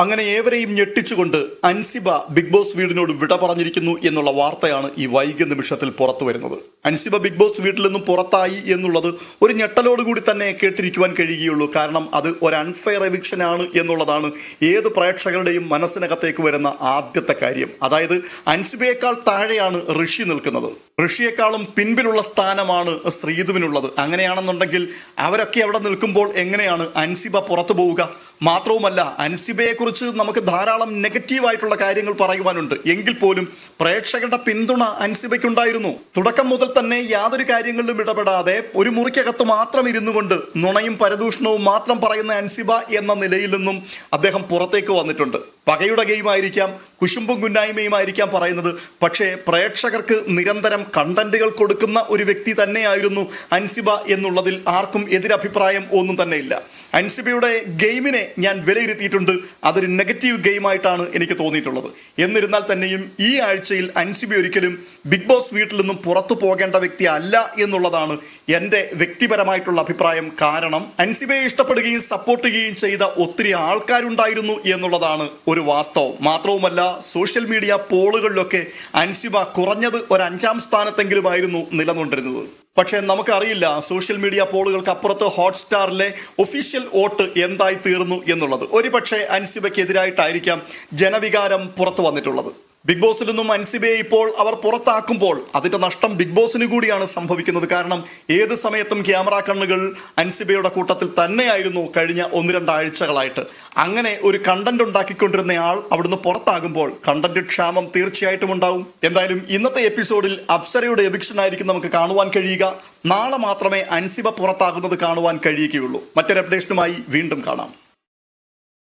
അങ്ങനെ ഏവരെയും ഞെട്ടിച്ചുകൊണ്ട് അൻസിബ ബിഗ് ബോസ് വീടിനോട് വിട പറഞ്ഞിരിക്കുന്നു എന്നുള്ള വാർത്തയാണ് ഈ വൈകിയ നിമിഷത്തിൽ പുറത്തു വരുന്നത് അൻസിബ ബിഗ് ബോസ് വീട്ടിൽ നിന്നും പുറത്തായി എന്നുള്ളത് ഒരു ഞെട്ടലോടുകൂടി തന്നെ കേട്ടിരിക്കുവാൻ കഴിയുകയുള്ളൂ. കാരണം അത് ഒരു അൺഫെയർ എവിക്ഷൻ ആണ് എന്നുള്ളതാണ് ഏത് പ്രേക്ഷകരുടെയും മനസ്സിനകത്തേക്ക് വരുന്ന ആദ്യത്തെ കാര്യം. അതായത് അൻസിബയേക്കാൾ താഴെയാണ് ഋഷി നിൽക്കുന്നത്. ഋഷിയേക്കാളും പിൻപിലുള്ള സ്ഥാനമാണ് ശ്രീധുവിനുള്ളത്. അങ്ങനെയാണെന്നുണ്ടെങ്കിൽ അവരൊക്കെ അവിടെ നിൽക്കുമ്പോൾ എങ്ങനെയാണ് അൻസിബ പുറത്തു പോവുക? മാത്രവുമല്ല അൻസിബയെക്കുറിച്ച് നമുക്ക് ധാരാളം നെഗറ്റീവായിട്ടുള്ള കാര്യങ്ങൾ പറയുവാനുണ്ട്. എങ്കിൽ പോലും പ്രേക്ഷകരുടെ പിന്തുണ അൻസിബയ്ക്കുണ്ടായിരുന്നു. തുടക്കം മുതൽ തന്നെ യാതൊരു കാര്യങ്ങളിലും ഇടപെടാതെ ഒരു മുറിക്കകത്ത് മാത്രം ഇരുന്നു കൊണ്ട് നുണയും പരദൂഷണവും മാത്രം പറയുന്ന അൻസിബ എന്ന നിലയിൽ നിന്നും അദ്ദേഹം പുറത്തേക്ക് വന്നിട്ടുണ്ട്. പകയുടെ ഗെയിമായിരിക്കാം കുശുമ്പും കുന്നായ്മയുമായിരിക്കാം പറയുന്നത്. പക്ഷേ പ്രേക്ഷകർക്ക് നിരന്തരം കണ്ടന്റുകൾ കൊടുക്കുന്ന ഒരു വ്യക്തി തന്നെയായിരുന്നു അൻസിബ എന്നുള്ളതിൽ ആർക്കും എതിരഭിപ്രായം ഒന്നും തന്നെ ഇല്ല അൻസിബയുടെ ഗെയിമിനെ ഞാൻ വിലയിരുത്തിയിട്ടുണ്ട്. അതൊരു നെഗറ്റീവ് ഗെയിമായിട്ടാണ് എനിക്ക് തോന്നിയിട്ടുള്ളത്. എന്നിരുന്നാൽ തന്നെയും ഈ ആഴ്ചയിൽ അൻസിബ ഒരിക്കലും ബിഗ് ബോസ് വീട്ടിൽ നിന്നും പുറത്തു പോകേണ്ട വ്യക്തി അല്ല എന്നുള്ളതാണ് എന്റെ വ്യക്തിപരമായിട്ടുള്ള അഭിപ്രായം. കാരണം അൻസിബയെ ഇഷ്ടപ്പെടുകയും സപ്പോർട്ട് ചെയ്യുകയും ചെയ്ത ഒത്തിരി ആൾക്കാരുണ്ടായിരുന്നു എന്നുള്ളതാണ് ഒരു വാസ്തവം. മാത്രവുമല്ല സോഷ്യൽ മീഡിയ പോളുകളിലൊക്കെ അൻസിബ കുറഞ്ഞത് ഒരു അഞ്ചാം സ്ഥാനത്തെങ്കിലുമായിരുന്നു നിലനിന്നിരുന്നത് പക്ഷേ നമുക്കറിയില്ല സോഷ്യൽ മീഡിയ പോളുകൾക്ക് അപ്പുറത്ത് ഹോട്ട്സ്റ്റാറിലെ ഒഫീഷ്യൽ വോട്ട് എന്തായി തീർന്നു എന്നുള്ളത്. ഒരുപക്ഷെ അൻസിബയ്ക്കെതിരായിട്ടായിരിക്കാം ജനവികാരം പുറത്തു വന്നിട്ടുള്ളത്. ബിഗ് ബോസിൽ നിന്നും അൻസിബയെ ഇപ്പോൾ അവർ പുറത്താക്കുമ്പോൾ അതിന്റെ നഷ്ടം ബിഗ് ബോസിന് കൂടിയാണ് സംഭവിക്കുന്നത്. കാരണം ഏത് സമയത്തും ക്യാമറ കണ്ണുകൾ അൻസിബയുടെ കൂട്ടത്തിൽ തന്നെയായിരുന്നു കഴിഞ്ഞ ഒന്ന് രണ്ടാഴ്ചകളായിട്ട് അങ്ങനെ ഒരു കണ്ടന്റ് ഉണ്ടാക്കിക്കൊണ്ടിരുന്നയാൾ അവിടുന്ന് പുറത്താകുമ്പോൾ കണ്ടന്റ് ക്ഷാമം തീർച്ചയായിട്ടും ഉണ്ടാവും. എന്തായാലും ഇന്നത്തെ എപ്പിസോഡിൽ അപ്സരയുടെ എവിക്ഷൻ ആയിരിക്കും നമുക്ക് കാണുവാൻ കഴിയുക. നാളെ മാത്രമേ അൻസിബ പുറത്താകുന്നത് കാണുവാൻ കഴിയുകയുള്ളൂ. മറ്റൊരു അപ്ഡേഷനുമായി വീണ്ടും കാണാം.